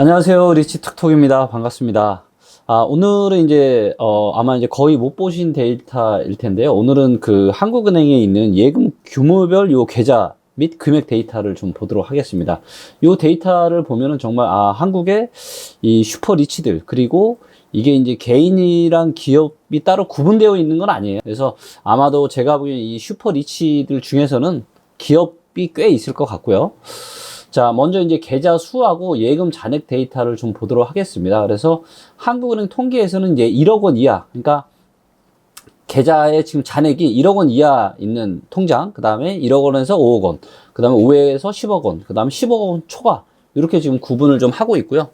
안녕하세요. 리치 툭톡입니다. 반갑습니다. 아, 오늘은 이제, 어, 아마 이제 거의 못 보신 데이터일 텐데요. 오늘은 그 한국은행에 있는 예금 규모별 요 계좌 및 금액 데이터를 좀 보도록 하겠습니다. 요 데이터를 보면은 정말, 아, 한국의 이 슈퍼 리치들, 그리고 이게 이제 개인이랑 기업이 따로 구분되어 있는 건 아니에요. 그래서 아마도 제가 보기엔 이 슈퍼 리치들 중에서는 기업이 꽤 있을 것 같고요. 자, 먼저 이제 계좌 수하고 예금 잔액 데이터를 좀 보도록 하겠습니다. 그래서 한국은행 통계에서는 이제 1억 원 이하, 그러니까 계좌에 지금 잔액이 1억 원 이하 있는 통장, 그 다음에 1억 원에서 5억 원, 그 다음에 5에서 10억 원, 그 다음에 10억 원 초과, 이렇게 지금 구분을 좀 하고 있고요.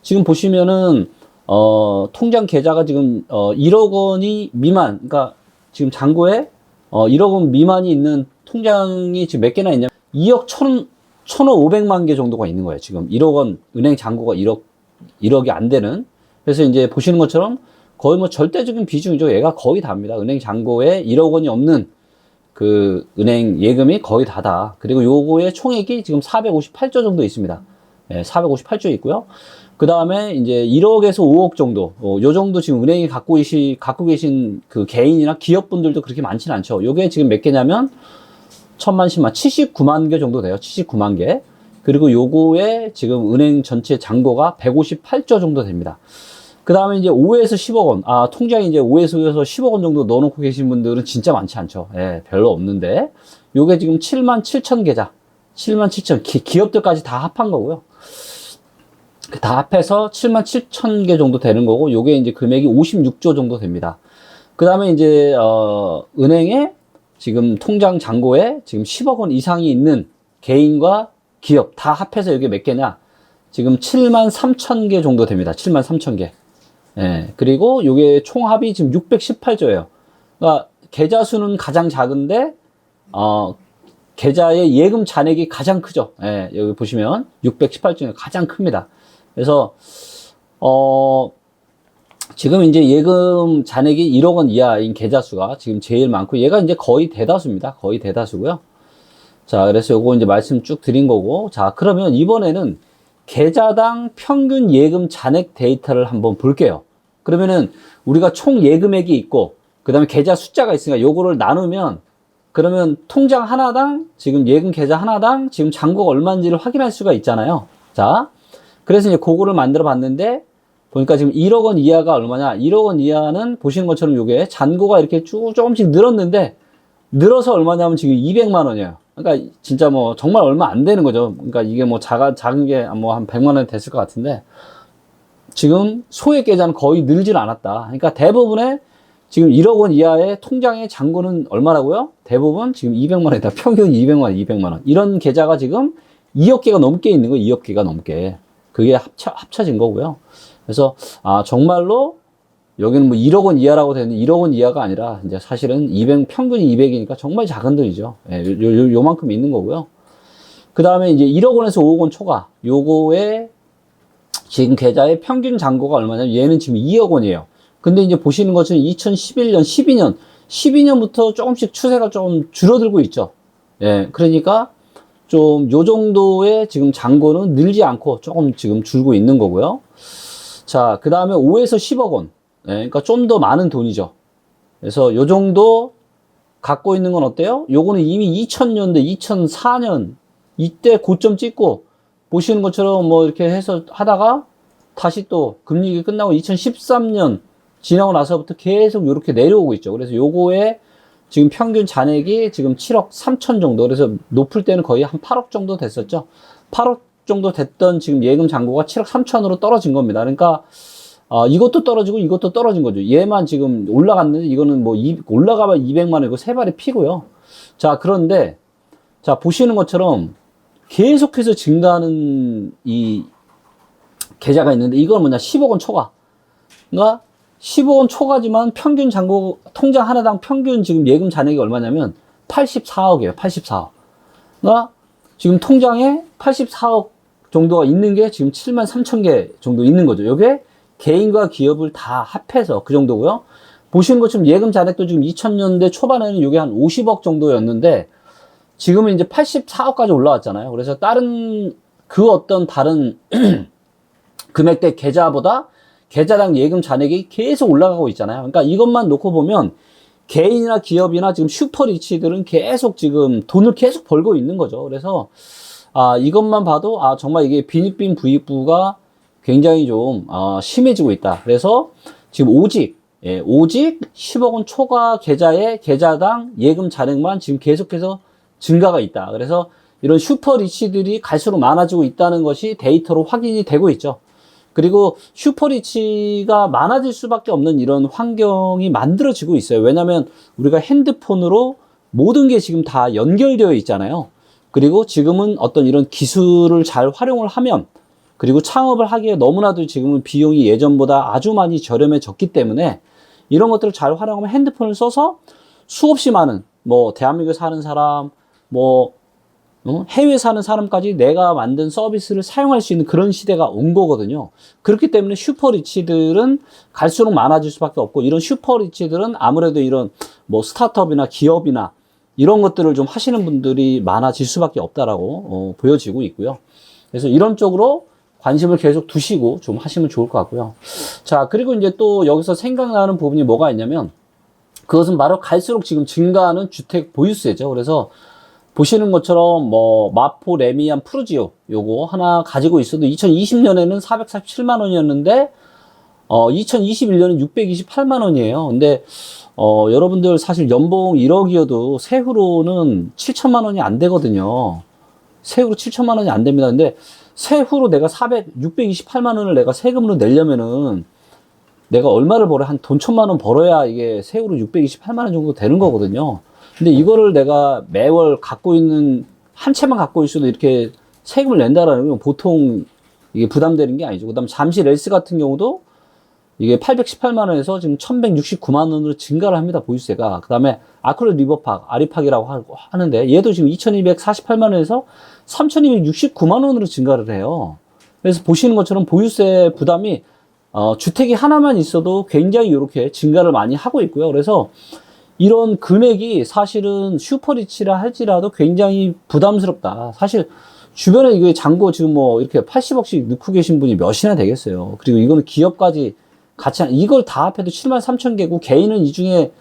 지금 보시면은, 어, 통장 계좌가 지금, 어, 1억 원이 미만, 그러니까 지금 잔고에, 어, 1억 원 미만이 있는 통장이 지금 몇 개나 있냐면, 2억 1 1,500만 개 정도가 있는 거예요. 지금 1억 원, 은행 잔고가 1억, 1억이 안 되는. 그래서 이제 보시는 것처럼 거의 뭐 절대적인 비중이죠. 얘가 거의 다입니다. 은행 잔고에 1억 원이 없는 그 은행 예금이 거의 다다. 그리고 요거의 총액이 지금 458조 정도 있습니다. 예, 458조 있고요. 그 다음에 이제 1억에서 5억 정도, 어, 요 정도 지금 은행이 갖고 계시, 갖고 계신 그 개인이나 기업분들도 그렇게 많지는 않죠. 요게 지금 몇 개냐면, 천만, 십만, 79만 개 정도 돼요. 79만 개. 그리고 요거에 지금 은행 전체 잔고가 158조 정도 됩니다. 그 다음에 이제 5에서 10억 원. 아, 통장에 이제 5에서 5에서 10억 원 정도 넣어놓고 계신 분들은 진짜 많지 않죠. 예, 별로 없는데. 요게 지금 7만 7천 계좌. 7만 7천. 기, 기업들까지 다 합한 거고요. 다 합해서 7만 7천 개 정도 되는 거고, 요게 이제 금액이 56조 정도 됩니다. 그 다음에 이제, 어, 은행에 지금 통장 잔고에 지금 10억 원 이상이 있는 개인과 기업 다 합해서 이게 몇 개냐? 지금 7만 3천 개 정도 됩니다. 7만 3천 개. 예. 그리고 요게 총합이 지금 618조예요. 그러니까 계좌 수는 가장 작은데 어 계좌의 예금 잔액이 가장 크죠. 예. 여기 보시면 618조가 가장 큽니다. 그래서 어 지금 이제 예금 잔액이 1억 원 이하인 계좌 수가 지금 제일 많고 얘가 이제 거의 대다수입니다. 거의 대다수고요. 자, 그래서 요거 이제 말씀 쭉 드린 거고. 자, 그러면 이번에는 계좌당 평균 예금 잔액 데이터를 한번 볼게요. 그러면은 우리가 총 예금액이 있고 그다음에 계좌 숫자가 있으니까 요거를 나누면 그러면 통장 하나당 지금 예금 계좌 하나당 지금 잔고가 얼마인지를 확인할 수가 있잖아요. 자, 그래서 이제 그거를 만들어 봤는데 보니까 지금 1억 원 이하가 얼마냐? 1억 원 이하는 보시는 것처럼 요게 잔고가 이렇게 쭉 조금씩 늘었는데 늘어서 얼마냐면 지금 200만 원이에요. 그러니까 진짜 뭐 정말 얼마 안 되는 거죠. 그러니까 이게 뭐 작아 작은 게 뭐 한 100만 원 됐을 것 같은데 지금 소액 계좌는 거의 늘질 않았다. 그러니까 대부분의 지금 1억 원 이하의 통장의 잔고는 얼마라고요? 대부분 지금 200만 원이다. 평균 200만 원, 200만 원. 이런 계좌가 지금 2억 개가 넘게 있는 거예요. 2억 개가 넘게. 그게 합쳐, 합쳐진 거고요. 그래서 아 정말로 여기는 뭐 1억 원 이하라고 되는 1억 원 이하가 아니라 이제 사실은 200 평균이 200이니까 정말 작은 돈이죠. 예, 요, 요, 요만큼 있는 거고요. 그 다음에 이제 1억 원에서 5억 원 초과 요거에 지금 계좌의 평균 잔고가 얼마냐면 얘는 지금 2억 원이에요. 근데 이제 보시는 것처럼 2011년, 12년, 12년부터 조금씩 추세가 좀 줄어들고 있죠. 예, 그러니까 좀 요 정도의 지금 잔고는 늘지 않고 조금 지금 줄고 있는 거고요. 자, 그 다음에 5에서 10억 원. 예, 그러니까 좀 더 많은 돈이죠. 그래서 요 정도 갖고 있는 건 어때요? 요거는 이미 2000년대, 2004년 이때 고점 찍고 보시는 것처럼 뭐 이렇게 해서 하다가 다시 또 금리가 끝나고 2013년 지나고 나서부터 계속 이렇게 내려오고 있죠. 그래서 요거에 지금 평균 잔액이 지금 7억 3천 정도. 그래서 높을 때는 거의 한 8억 정도 됐었죠. 8억 정도 됐던 지금 예금 잔고가 7억 3천으로 떨어진 겁니다. 그러니까 어, 이것도 떨어지고 이것도 떨어진 거죠. 얘만 지금 올라갔는데 이거는 뭐 이, 올라가면 200만 원이고 세 발이 피고요. 자, 그런데 자, 보시는 것처럼 계속해서 증가하는 이 계좌가 있는데 이건 뭐냐? 10억 원 초과. 그러니까 10억 원 초과지만 평균 잔고 통장 하나당 평균 지금 예금 잔액이 얼마냐면 84억이에요. 84억. 그러니까 지금 통장에 84억 정도가 있는 게 지금 7만 3천 개 정도 있는 거죠. 이게 개인과 기업을 다 합해서 그 정도고요. 보시는 것처럼 예금 잔액도 지금 2000년대 초반에는 이게 한 50억 정도였는데 지금은 이제 84억까지 올라왔잖아요. 그래서 다른 그 어떤 다른 금액대 계좌보다 계좌당 예금 잔액이 계속 올라가고 있잖아요. 그러니까 이것만 놓고 보면 개인이나 기업이나 지금 슈퍼리치들은 계속 지금 돈을 계속 벌고 있는 거죠. 그래서 아 이것만 봐도 아 정말 이게 빈익빈 부익부가 굉장히 좀 아, 심해지고 있다. 그래서 지금 오직 예, 오직 10억 원 초과 계좌의 계좌당 예금 잔액만 지금 계속해서 증가가 있다. 그래서 이런 슈퍼 리치들이 갈수록 많아지고 있다는 것이 데이터로 확인이 되고 있죠. 그리고 슈퍼리치가 많아질 수밖에 없는 이런 환경이 만들어지고 있어요. 왜냐하면 우리가 핸드폰으로 모든 게 지금 다 연결되어 있잖아요. 그리고 지금은 어떤 이런 기술을 잘 활용을 하면 그리고 창업을 하기에 너무나도 지금은 비용이 예전보다 아주 많이 저렴해졌기 때문에 이런 것들을 잘 활용하면 핸드폰을 써서 수없이 많은 뭐 대한민국에 사는 사람 뭐 어? 해외 사는 사람까지 내가 만든 서비스를 사용할 수 있는 그런 시대가 온 거거든요. 그렇기 때문에 슈퍼리치들은 갈수록 많아질 수밖에 없고 이런 슈퍼리치들은 아무래도 이런 뭐 스타트업이나 기업이나 이런 것들을 좀 하시는 분들이 많아질 수밖에 없다라고 어, 보여지고 있고요. 그래서 이런 쪽으로 관심을 계속 두시고 좀 하시면 좋을 것 같고요. 자, 그리고 이제 또 여기서 생각나는 부분이 뭐가 있냐면 그것은 바로 갈수록 지금 증가하는 주택 보유세죠. 그래서 보시는 것처럼 뭐 마포 레미안 푸르지오 요거 하나 가지고 있어도 2020년에는 447만 원이었는데 어 2021년은 628만 원이에요. 근데 어 여러분들 사실 연봉 1억이어도 세후로는 7천만 원이 안 되거든요. 세후로 7천만 원이 안 됩니다. 근데 세후로 내가 400 628만 원을 내가 세금으로 내려면은 내가 얼마를 벌어 한 돈 천만 원 벌어야 이게 세후로 628만 원 정도 되는 거거든요. 근데 이거를 내가 매월 갖고 있는 한 채만 갖고 있어도 이렇게 세금을 낸다라는 건 보통 이게 부담되는 게 아니죠. 그다음 잠시 렐스 같은 경우도 이게 818만 원에서 지금 1169만 원으로 증가를 합니다. 보유세가. 그다음에 아크릴 리버팍, 아리팍이라고 하는데 얘도 지금 2248만 원에서 3269만 원으로 증가를 해요. 그래서 보시는 것처럼 보유세 부담이 어, 주택이 하나만 있어도 굉장히 이렇게 증가를 많이 하고 있고요. 그래서 이런 금액이 사실은 슈퍼리치라 할지라도 굉장히 부담스럽다. 사실 주변에 이게 잔고 지금 뭐 이렇게 80억씩 넣고 계신 분이 몇이나 되겠어요. 그리고 이거는 기업까지 같이 한, 이걸 다 합해도 7만 3천 개고 개인은 이 중에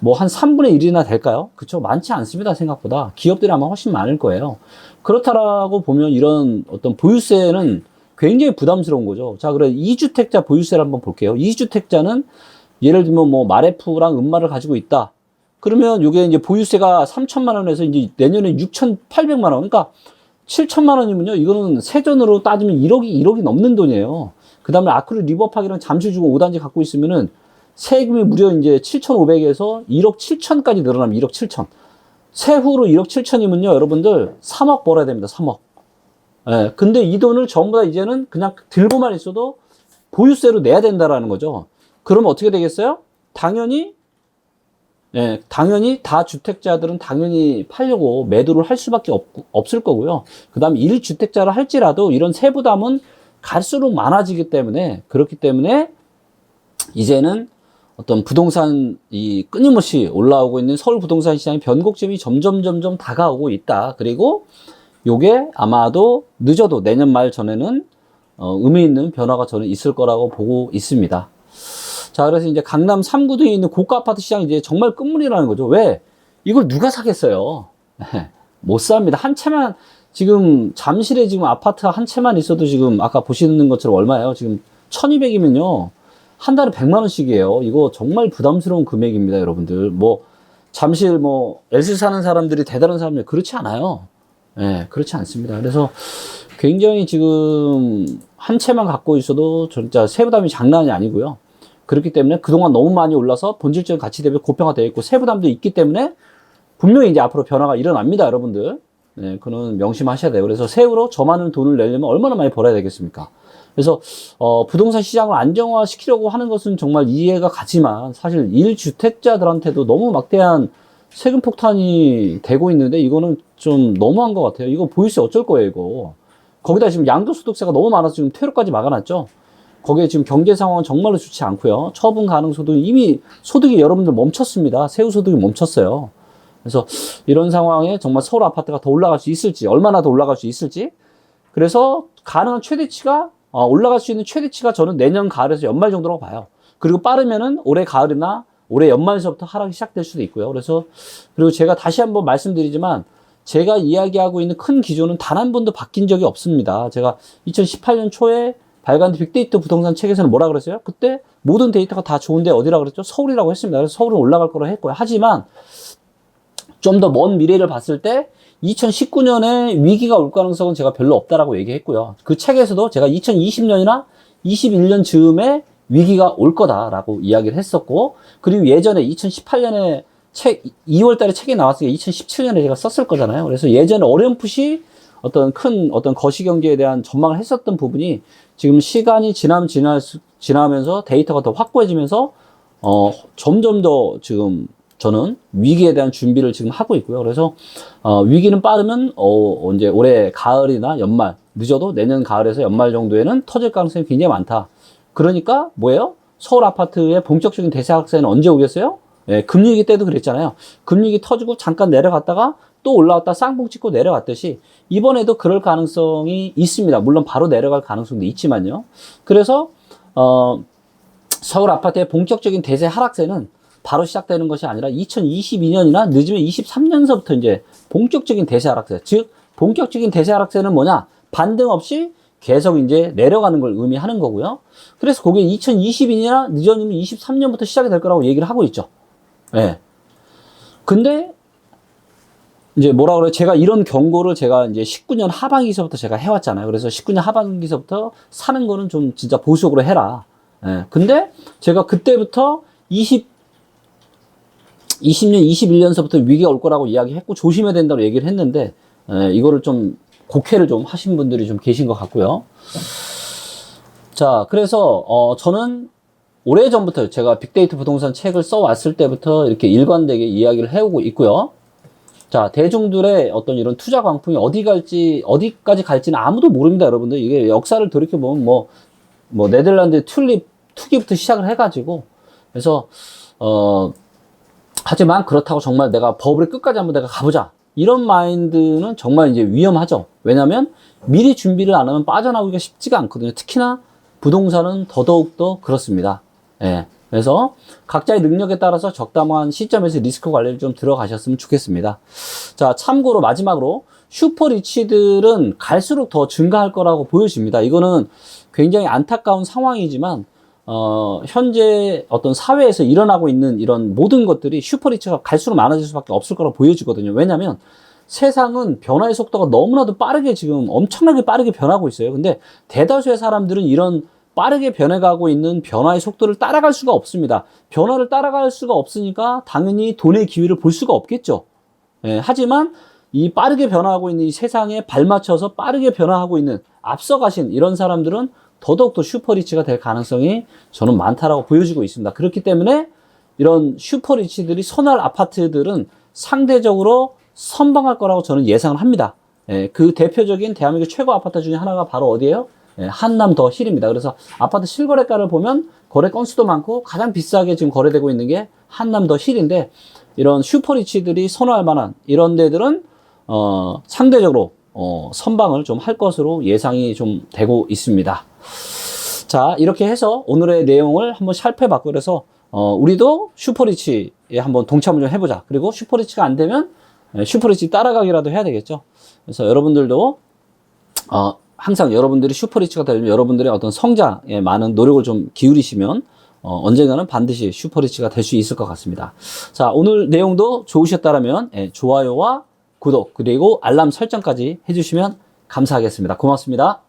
뭐 한 3분의 1이나 될까요? 그쵸? 많지 않습니다. 생각보다. 기업들이 아마 훨씬 많을 거예요. 그렇다라고 보면 이런 어떤 보유세는 굉장히 부담스러운 거죠. 자, 그래. 2주택자 보유세를 한번 볼게요. 2주택자는 예를 들면 뭐 마레프랑 은마를 가지고 있다. 그러면 이게 이제 보유세가 3천만 원에서 이제 내년에 6,800만 원. 그러니까 7천만 원이면요. 이거는 세전으로 따지면 1억이 1억이 넘는 돈이에요. 그다음에 아크릴 리버팍이랑 잠실 주공 5단지 갖고 있으면은 세금이 무려 이제 7,500에서 1억 7천까지 늘어나면 1억 7천. 세후로 1억 7천이면요, 여러분들 3억 벌어야 됩니다. 3억. 예. 근데 이 돈을 전부 다 이제는 그냥 들고만 있어도 보유세로 내야 된다라는 거죠. 그러면 어떻게 되겠어요? 당연히 예, 당연히 다 주택자들은 당연히 팔려고 매도를 할 수밖에 없, 없을 거고요. 그 다음에 1주택자를 할지라도 이런 세부담은 갈수록 많아지기 때문에 그렇기 때문에 이제는 어떤 부동산 이 끊임없이 올라오고 있는 서울 부동산 시장의 변곡점이 점점 점점 다가오고 있다. 그리고 요게 아마도 늦어도 내년 말 전에는 어, 의미 있는 변화가 저는 있을 거라고 보고 있습니다. 자, 그래서 이제 강남 3구도에 있는 고가 아파트 시장이 이제 정말 끝물이라는 거죠. 왜? 이걸 누가 사겠어요? 못 삽니다. 한 채만, 지금 잠실에 지금 아파트 한 채만 있어도 지금 아까 보시는 것처럼 얼마예요? 지금 1200이면요. 한 달에 100만 원씩이에요. 이거 정말 부담스러운 금액입니다, 여러분들. 뭐, 잠실 뭐, 엘스 사는 사람들이 대단한 사람들 그렇지 않아요. 예, 네, 그렇지 않습니다. 그래서 굉장히 지금 한 채만 갖고 있어도 진짜 세부담이 장난이 아니고요. 그렇기 때문에 그동안 너무 많이 올라서 본질적인 가치 대비 고평화되어 있고 세부담도 있기 때문에 분명히 이제 앞으로 변화가 일어납니다, 여러분들. 네, 그는 명심하셔야 돼요. 그래서 세후로 저 많은 돈을 내려면 얼마나 많이 벌어야 되겠습니까? 그래서 어, 부동산 시장을 안정화시키려고 하는 것은 정말 이해가 가지만 사실 1주택자들한테도 너무 막대한 세금 폭탄이 되고 있는데 이거는 좀 너무한 것 같아요. 이거 보유세 어쩔 거예요, 이거. 거기다 지금 양도소득세가 너무 많아서 지금 퇴로까지 막아놨죠. 거기에 지금 경제 상황은 정말로 좋지 않고요. 처분 가능 소득이 이미 소득이 여러분들 멈췄습니다. 세후 소득이 멈췄어요. 그래서 이런 상황에 정말 서울 아파트가 더 올라갈 수 있을지, 얼마나 더 올라갈 수 있을지. 그래서 가능한 최대치가 어, 올라갈 수 있는 최대치가 저는 내년 가을에서 연말 정도라고 봐요. 그리고 빠르면은 올해 가을이나 올해 연말서부터 하락이 시작될 수도 있고요. 그래서 그리고 제가 다시 한번 말씀드리지만 제가 이야기하고 있는 큰 기조는 단 한 번도 바뀐 적이 없습니다. 제가 2018년 초에 발간된 빅데이터 부동산 책에서는 뭐라 그랬어요? 그때 모든 데이터가 다 좋은데 어디라 그랬죠? 서울이라고 했습니다. 그래서 서울은 올라갈 거라고 했고요. 하지만 좀 더 먼 미래를 봤을 때 2019년에 위기가 올 가능성은 제가 별로 없다라고 얘기했고요. 그 책에서도 제가 2020년이나 21년 즈음에 위기가 올 거다라고 이야기를 했었고, 그리고 예전에 2018년에 책, 2월 달에 책이 나왔으니까 2017년에 제가 썼을 거잖아요. 그래서 예전에 어렴풋이 어떤 큰 어떤 거시 경제에 대한 전망을 했었던 부분이 지금 시간이 지나면 수- 지나면서 데이터가 더 확고해지면서 어, 점점 더 지금 저는 위기에 대한 준비를 지금 하고 있고요. 그래서 어, 위기는 빠르면 어, 언제 올해 가을이나 연말 늦어도 내년 가을에서 연말 정도에는 터질 가능성이 굉장히 많다. 그러니까 뭐예요? 서울 아파트의 본격적인 대세 확산은 언제 오겠어요? 예, 금리기 때도 그랬잖아요. 금리기 터지고 잠깐 내려갔다가 또 올라왔다 쌍봉 찍고 내려갔듯이 이번에도 그럴 가능성이 있습니다. 물론 바로 내려갈 가능성도 있지만요. 그래서 어, 서울 아파트의 본격적인 대세 하락세는 바로 시작되는 것이 아니라 2022년이나 늦으면 23년서부터 이제 본격적인 대세 하락세. 즉, 본격적인 대세 하락세는 뭐냐? 반등 없이 계속 이제 내려가는 걸 의미하는 거고요. 그래서 그게 2022년이나 늦어지면 23년부터 시작이 될 거라고 얘기를 하고 있죠. 예. 근데 이제 뭐라 그래? 제가 이런 경고를 제가 이제 19년 하반기서부터 제가 해왔잖아요. 그래서 19년 하반기서부터 사는 거는 좀 진짜 보수적으로 해라. 예. 근데 제가 그때부터 20, 20년, 21년서부터 위기가 올 거라고 이야기했고 조심해야 된다고 얘기를 했는데 예, 이거를 좀 곡해를 좀 하신 분들이 좀 계신 것 같고요. 자, 그래서 어, 저는 오래 전부터 제가 빅데이터 부동산 책을 써왔을 때부터 이렇게 일관되게 이야기를 해오고 있고요. 자, 대중들의 어떤 이런 투자 광풍이 어디 갈지, 어디까지 갈지는 아무도 모릅니다, 여러분들. 이게 역사를 돌이켜보면 뭐, 뭐, 네덜란드 튤립 투기부터 시작을 해가지고, 그래서, 어, 하지만 그렇다고 정말 내가 버블의 끝까지 한번 내가 가보자. 이런 마인드는 정말 이제 위험하죠. 왜냐면 미리 준비를 안 하면 빠져나오기가 쉽지가 않거든요. 특히나 부동산은 더더욱더 그렇습니다. 예. 그래서 각자의 능력에 따라서 적당한 시점에서 리스크 관리를 좀 들어가셨으면 좋겠습니다. 자, 참고로 마지막으로 슈퍼 리치들은 갈수록 더 증가할 거라고 보여집니다. 이거는 굉장히 안타까운 상황이지만 어, 현재 어떤 사회에서 일어나고 있는 이런 모든 것들이 슈퍼리치가 갈수록 많아질 수밖에 없을 거라고 보여지거든요. 왜냐하면 세상은 변화의 속도가 너무나도 빠르게 지금 엄청나게 빠르게 변하고 있어요. 근데 대다수의 사람들은 이런 빠르게 변해가고 있는 변화의 속도를 따라갈 수가 없습니다. 변화를 따라갈 수가 없으니까 당연히 돈의 기회를 볼 수가 없겠죠. 예, 하지만 이 빠르게 변화하고 있는 이 세상에 발맞춰서 빠르게 변화하고 있는 앞서가신 이런 사람들은 더더욱더 슈퍼리치가 될 가능성이 저는 많다라고 보여지고 있습니다. 그렇기 때문에 이런 슈퍼리치들이 선할 아파트들은 상대적으로 선방할 거라고 저는 예상을 합니다. 예, 그 대표적인 대한민국 최고 아파트 중에 하나가 바로 어디예요? 예, 한남 더 힐입니다. 그래서 아파트 실거래가를 보면 거래 건수도 많고 가장 비싸게 지금 거래되고 있는 게 한남 더 힐인데 이런 슈퍼리치들이 선호할 만한 이런 데들은 어, 상대적으로 어, 선방을 좀 할 것으로 예상이 좀 되고 있습니다. 자, 이렇게 해서 오늘의 내용을 한번 살펴봤고, 그래서, 어, 우리도 슈퍼리치에 한번 동참을 좀 해보자. 그리고 슈퍼리치가 안 되면, 에, 슈퍼리치 따라가기라도 해야 되겠죠. 그래서 여러분들도, 어, 항상 여러분들이 슈퍼리치가 되면 여러분들의 어떤 성장에 많은 노력을 좀 기울이시면, 어, 언젠가는 반드시 슈퍼리치가 될 수 있을 것 같습니다. 자, 오늘 내용도 좋으셨다면, 예, 좋아요와 구독, 그리고 알람 설정까지 해주시면 감사하겠습니다. 고맙습니다.